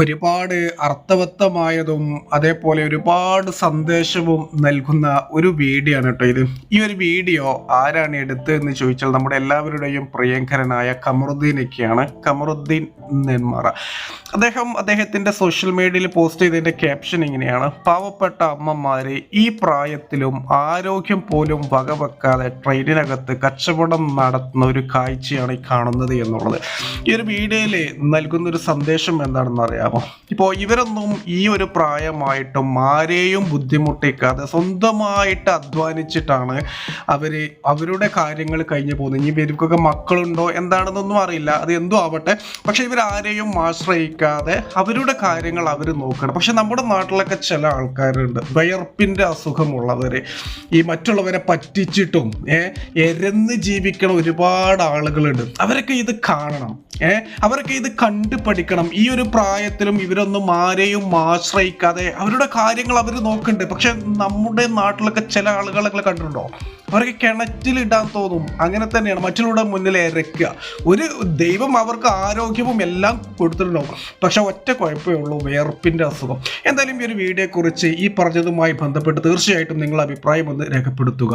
ഒരുപാട് അർത്ഥവത്തമായതും അതേപോലെ ഒരുപാട് സന്ദേശവും നൽകുന്ന ഒരു വീഡിയോ ആണ് കേട്ടോ ഇത്. ഈ ഒരു വീഡിയോ ആരാണ് എടുത്തതെന്ന് ചോദിച്ചാൽ നമ്മുടെ എല്ലാവരുടെയും പ്രിയങ്കരനായ കമറുദ്ദീനൊക്കെയാണ്. കമറുദ്ദീൻ നെന്മാറ. അദ്ദേഹം അദ്ദേഹത്തിന്റെ സോഷ്യൽ മീഡിയയിൽ പോസ്റ്റ് ചെയ്തതിന്റെ ക്യാപ്ഷൻ ഇങ്ങനെയാണ്. പാവപ്പെട്ട അമ്മമാരെ ഈ പ്രായത്തിലും ആരോഗ്യം പോലും വകവെക്കാതെ ട്രെയിനിനകത്ത് കച്ചവടം നടത്തുന്ന ഒരു കാഴ്ചയാണ് ഈ കാണുന്നത് എന്നുള്ളത്. ഈ ഒരു വീഡിയോയിൽ നൽകുന്ന ഒരു സന്ദേശം എന്താണെന്ന് അറിയാമോ? ഇപ്പോൾ ഇവരൊന്നും ഈ ഒരു പ്രായമായിട്ടും ആരെയും ബുദ്ധിമുട്ടിക്കാതെ സ്വന്തമായിട്ട് അധ്വാനിച്ചിട്ടാണ് അവർ അവരുടെ കാര്യങ്ങൾ കഴിഞ്ഞു പോകുന്നത്. ഇനി ഇവർക്കൊക്കെ മക്കളുണ്ടോ? എന്താണെന്നൊന്നും അറിയില്ല. അത് എന്തോ ആവട്ടെ. പക്ഷേ ഇവർ ആരെയും ആശ്രയിക്കാതെ അവരുടെ കാര്യങ്ങൾ അവർ നോക്കണം. പക്ഷെ നമ്മുടെ നാട്ടിലൊക്കെ ചില ആൾക്കാരുണ്ട്. വയർപ്പിന്റെ അസുഖമുള്ളവർ ഈ മറ്റുള്ളവരെ പറ്റിച്ചിട്ടും എരന്ന് ജീവിക്കണ ഒരുപാട് ആളുകളുണ്ട്. അവരൊക്കെ ഇത് കാണണം ഏ അവരൊക്കെ ഇത് കണ്ടു പഠിക്കണം ഈ ഒരു പ്രായത്തിലും ഇവരൊന്നും ആരെയും ആശ്രയിക്കാതെ അവരുടെ കാര്യങ്ങൾ അവർ നോക്കുന്നുണ്ട് പക്ഷെ നമ്മുടെ നാട്ടിലൊക്കെ ചില ആളുകളൊക്കെ കണ്ടിട്ടുണ്ടോ? അവർക്ക് കിണറ്റിലിടാൻ തോന്നും. അങ്ങനെ തന്നെയാണ് മറ്റുള്ളവരുടെ മുന്നിൽ ഇരക്കുക ഒരു ദൈവം അവർക്ക് ആരോഗ്യവും എല്ലാം കൊടുത്തിട്ടുണ്ടാവും. പക്ഷെ ഒറ്റ കുഴപ്പമേ ഉള്ളൂ വേർപ്പിന്റെ അസുഖം. എന്തായാലും ഈ ഒരു വീഡിയോയെക്കുറിച്ച് ഈ പറഞ്ഞതുമായി ബന്ധപ്പെട്ട് തീർച്ചയായിട്ടും നിങ്ങളുടെ അഭിപ്രായം ഒന്ന് രേഖപ്പെടുത്തുക.